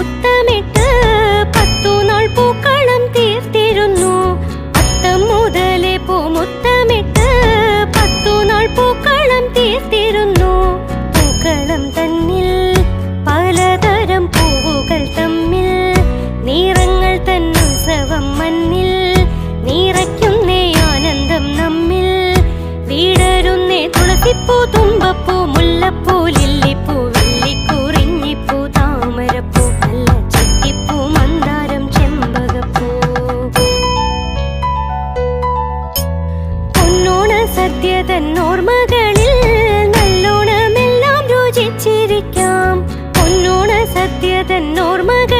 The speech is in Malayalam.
പൂമുത്തമിട്ട് പത്തു പൂക്കളം തീർത്തിരുന്നു. അത്തം മുതലേ പൂമുത്തമിട്ട് പൂക്കളം തീർത്തിരുന്നു. പൂക്കളം തന്നിൽ പലതരം പൂവുകൾ തമ്മിൽ നിറങ്ങൾ തന്നുത്സവം മണ്ണിൽ നിറയ്ക്കുന്നേ தன்னோர் மகன்